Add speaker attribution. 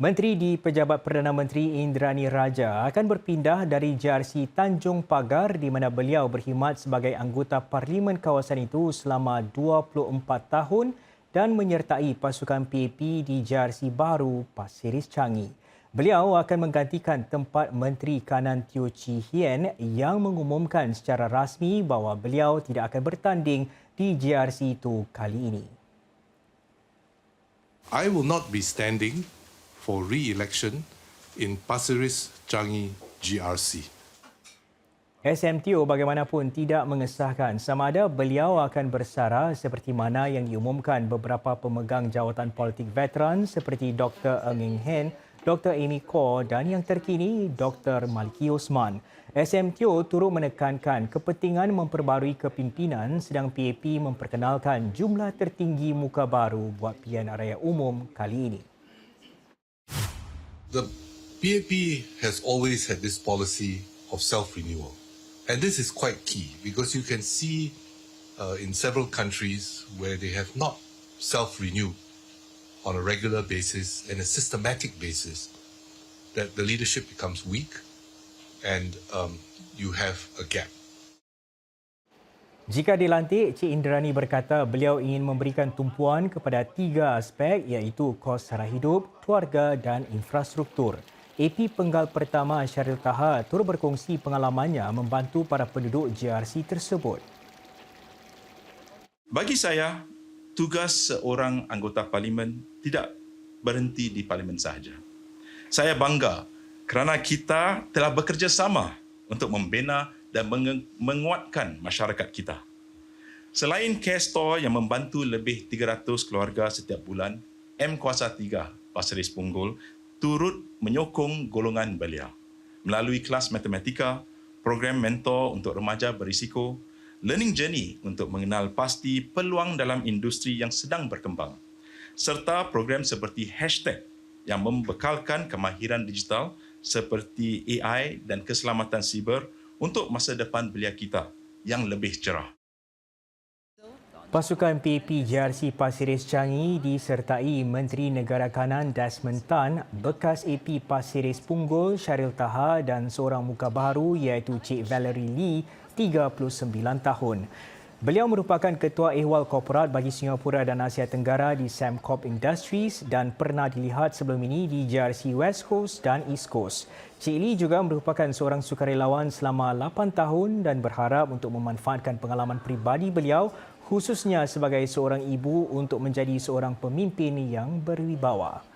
Speaker 1: Menteri di Pejabat Perdana Menteri Indrani Raja akan berpindah dari JRC Tanjung Pagar di mana beliau berkhidmat sebagai anggota parlimen kawasan itu selama 24 tahun dan menyertai pasukan PAP di JRC baru Pasiris Changi. Beliau akan menggantikan tempat Menteri Kanan Teo Chee Hien yang mengumumkan secara rasmi bahawa beliau tidak akan bertanding di JRC itu kali ini.
Speaker 2: I will not be standing for re-election in Pasiris Changi GRC.
Speaker 1: SMTO bagaimanapun tidak mengesahkan sama ada beliau akan bersara seperti mana yang diumumkan beberapa pemegang jawatan politik veteran seperti Dr. Ng Eng Hen, Dr. Amy Kaur dan yang terkini Dr. Maliki Osman. SMTO turut menekankan kepentingan memperbarui kepimpinan sedang PAP memperkenalkan jumlah tertinggi muka baru buat pilihan raya umum kali ini.
Speaker 2: The PAP has always had this policy of self-renewal. And this is quite key because you can see uh, in several countries where they have not self-renewed on a regular basis and a systematic basis that the leadership becomes weak and um, you have a gap.
Speaker 1: Jika dilantik, Cik Indrani berkata beliau ingin memberikan tumpuan kepada tiga aspek iaitu kos sara hidup, keluarga dan infrastruktur. AP Penggal Pertama Syaril Taha turut berkongsi pengalamannya membantu para penduduk JRC tersebut.
Speaker 3: Bagi saya, tugas seorang anggota parlimen tidak berhenti di parlimen sahaja. Saya bangga kerana kita telah bekerjasama untuk membina dan menguatkan masyarakat kita. Selain care store yang membantu lebih 300 keluarga setiap bulan, M Kuasa 3 Pasir Ris Punggol turut menyokong golongan belia melalui kelas matematika, program mentor untuk remaja berisiko, learning journey untuk mengenal pasti peluang dalam industri yang sedang berkembang, serta program seperti hashtag yang membekalkan kemahiran digital seperti AI dan keselamatan siber untuk masa depan belia kita yang lebih cerah.
Speaker 1: Pasukan PAP JRC Pasir Ris Changi disertai Menteri Negara Kanan Desmond Tan, bekas AP Pasir Ris Punggol Syaril Taha dan seorang muka baru iaitu Cik Valerie Lee, 39 tahun. Beliau merupakan Ketua Ehwal Korporat bagi Singapura dan Asia Tenggara di Samcorp Industries dan pernah dilihat sebelum ini di JRC West Coast dan East Coast. Cik Lee juga merupakan seorang sukarelawan selama 8 tahun dan berharap untuk memanfaatkan pengalaman pribadi beliau khususnya sebagai seorang ibu untuk menjadi seorang pemimpin yang berwibawa.